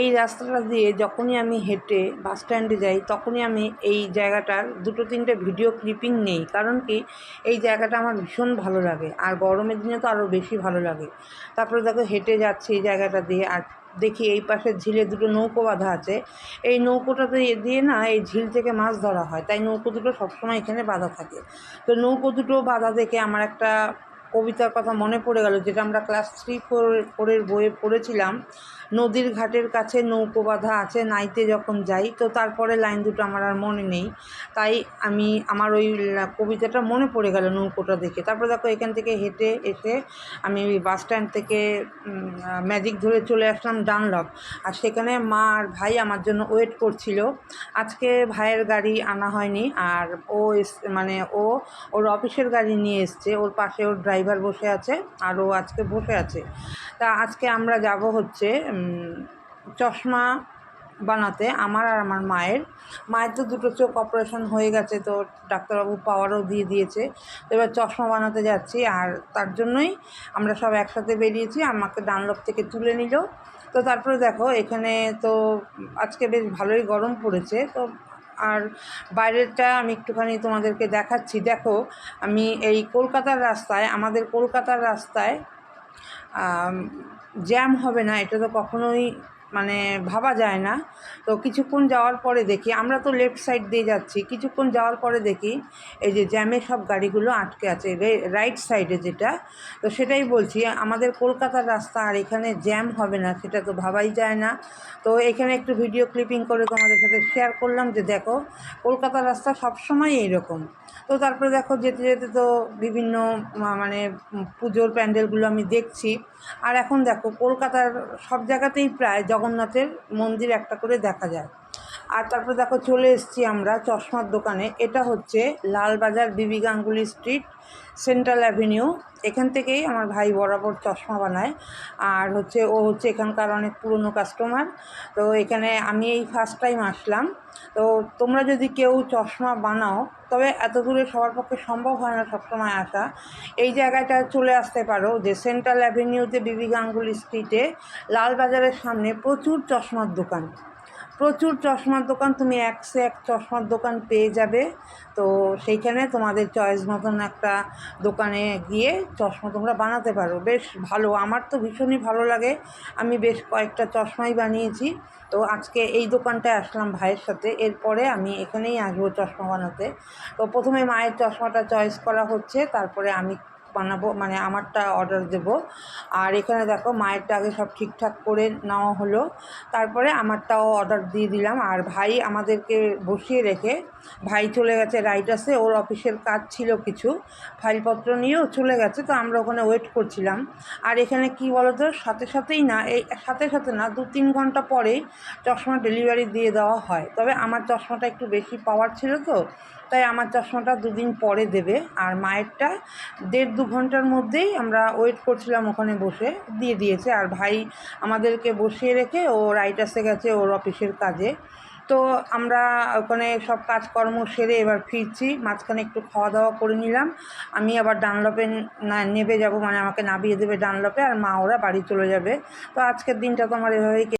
এই রাস্তাটা দিয়ে যখনই আমি হেঁটে বাস স্ট্যান্ডে যাই, তখনই আমি এই জায়গাটার দুটো তিনটে ভিডিও ক্লিপিং নেই। কারণ কি? এই জায়গাটা আমার ভীষণ ভালো লাগে। আর গরমের দিনে তো আরও বেশি ভালো লাগে। তারপরে দেখো হেঁটে যাচ্ছে এই জায়গাটা দিয়ে। আর দেখি এই পাশে ঝিলে দুটো নৌকো বাঁধা আছে। এই নৌকোটাতে দিয়ে না এই ঝিল থেকে মাছ ধরা হয়। তাই নৌকো দুটো সবসময় এখানে বাঁধা থাকে। তো নৌকো দুটো বাঁধা দেখে আমার একটা কবিতার কথা মনে পড়ে গেল, যেটা আমরা ক্লাস থ্রি ফোর ফোরের বইয়ে পড়েছিলাম। নদীর ঘাটের কাছে নৌকো বাঁধা আছে, নাইতে যখন যাই, তো তারপরে লাইন দুটো আমার আর মনে নেই। তাই আমি, আমার ওই কবিতাটা মনে পড়ে গেল নৌকোটা দেখে। তারপর দেখো এখান থেকে হেঁটে এসে আমি ওই বাস স্ট্যান্ড থেকে ম্যাজিক ধরে চলে আসলাম ডানলপ। আর সেখানে মা আর ভাই আমার জন্য ওয়েট করছিল। আজকে ভাইয়ের গাড়ি আনা হয়নি, আর ও মানে ও, ওর অফিসের গাড়ি নিয়ে এসছে। ওর পাশে ওর ড্রাইভার বসে আছে, আর ও আজকে বসে আছে। তা আজকে আমরা যাব হচ্ছে চশমা বানাতে আমার আর আমার মায়ের। মায়ের তো দুটো চোখ অপারেশন হয়ে গেছে তো ডাক্তারবাবু পাওয়ারও দিয়ে দিয়েছে। তো এবার চশমা বানাতে যাচ্ছি আর তার জন্যই আমরা সব একসাথে বেরিয়েছি। আমাকে ডানলপ থেকে তুলে নিল। তো তারপরে দেখো, এখানে তো আজকে বেশ ভালোই গরম পড়েছে। তো আর বাইরেরটা আমি একটুখানি তোমাদেরকে দেখাচ্ছি। দেখো, আমি এই কলকাতার রাস্তায়, আমাদের কলকাতার রাস্তায় জ্যাম হবে না এটা তো কখনোই মানে ভাবা যায় না। তো কিছুক্ষণ যাওয়ার পরে দেখি, আমরা তো লেফট সাইড দিয়ে যাচ্ছি, কিছুক্ষণ যাওয়ার পরে দেখি, এই যে জ্যামে সব গাড়িগুলো আটকে আছে রাইট সাইডে যেটা, তো সেটাই বলছি, আমাদের কলকাতার রাস্তা আর এখানে জ্যাম হবে না, সেটা তো ভাবাই যায় না। তো এখানে একটু ভিডিও ক্লিপিং করে তোমাদের সাথে শেয়ার করলাম যে দেখো, কলকাতার রাস্তা সবসময় এইরকম। তো তারপরে দেখো, যেতে যেতে তো বিভিন্ন মানে পুজোর প্যান্ডেলগুলো আমি দেখছি। আর এখন দেখো, কলকাতার সব জায়গাতেই প্রায় জগন্নাথের মন্দির একটা করে দেখা যায়। আর তারপরে দেখো চলে এসেছি আমরা চশমার দোকানে। এটা হচ্ছে লালবাজার বিবি গাঙ্গুলি স্ট্রিট, সেন্ট্রাল অ্যাভিনিউ। এখান থেকেই আমার ভাই বরাবর চশমা বানায়। আর হচ্ছে, ও হচ্ছে এখানকার অনেক পুরনো কাস্টমার তো এখানে আমি এই ফার্স্ট টাইম আসলাম। তো তোমরা যদি কেউ চশমা বানাও, তবে এত দূরে সবার পক্ষে সম্ভব হয় না সবসময় আসা। এই জায়গাটা চলে আসতে পারো যে সেন্ট্রাল অ্যাভিনিউতে বিবি গাঙ্গুলি স্ট্রিটে। লালবাজারের সামনে প্রচুর চশমার দোকান। প্রচুর চশমার দোকান, তুমি একশো এক চশমার দোকান পেয়ে যাবে। তো সেইখানে তোমাদের চয়েস মতন একটা দোকানে গিয়ে চশমা তোমরা বানাতে পারো। বেশ ভালো, আমার তো ভীষণই ভালো লাগে। আমি বেশ কয়েকটা চশমাই বানিয়েছি। তো আজকে এই দোকানটায় আসলাম ভাইয়ের সাথে। এরপরে আমি এখানেই আসব চশমা বানাতে। তো প্রথমে মায়ের চশমাটা চয়েস করা হচ্ছে, তারপরে আমি বানাবো মানে আমারটা অর্ডার দেব। আর এখানে দেখো, মায়েরটা আগে সব ঠিকঠাক করে নেওয়া হলো। তারপরে আমারটাও অর্ডার দিয়ে দিলাম। আর ভাই আমাদেরকে বসিয়ে রেখে, ভাই চলে গেছে রাইটাসে ওর অফিসের কাজ ছিল কিছু। ফাইলপত্র নিয়েও চলে গেছে, তো আমরা ওখানে ওয়েট করছিলাম। আর এখানে কি বলতো, সাথে সাথেই না, এই সাথে সাথে না, দু তিন ঘণ্টা পরেই চশমা ডেলিভারি দিয়ে দেওয়া হয়। তবে আমার চশমাটা একটু বেশি পাওয়ার ছিল তো, তাই আমার চশমাটা দুদিন পরে দেবে। আর মায়েরটা দেড় দু ঘণ্টার মধ্যেই আমরা ওয়েট করছিলাম ওখানে বসে, দিয়ে দিয়েছে। আর ভাই আমাদেরকে বসিয়ে রেখে ও রাইটাসে গেছে ওর অফিসের কাজে। তো আমরা ওখানে সব কাজকর্ম সেরে এবার ফিরছি, মাঝখানে একটু খাওয়া দাওয়া করে নিলাম। আমি আবার ডানলপে নেবে যাব মানে আমাকে নামিয়ে দেবে ডানলপে আর মা ওরা বাড়ি চলে যাবে। তো আজকের দিনটা তো আমার এভাবেই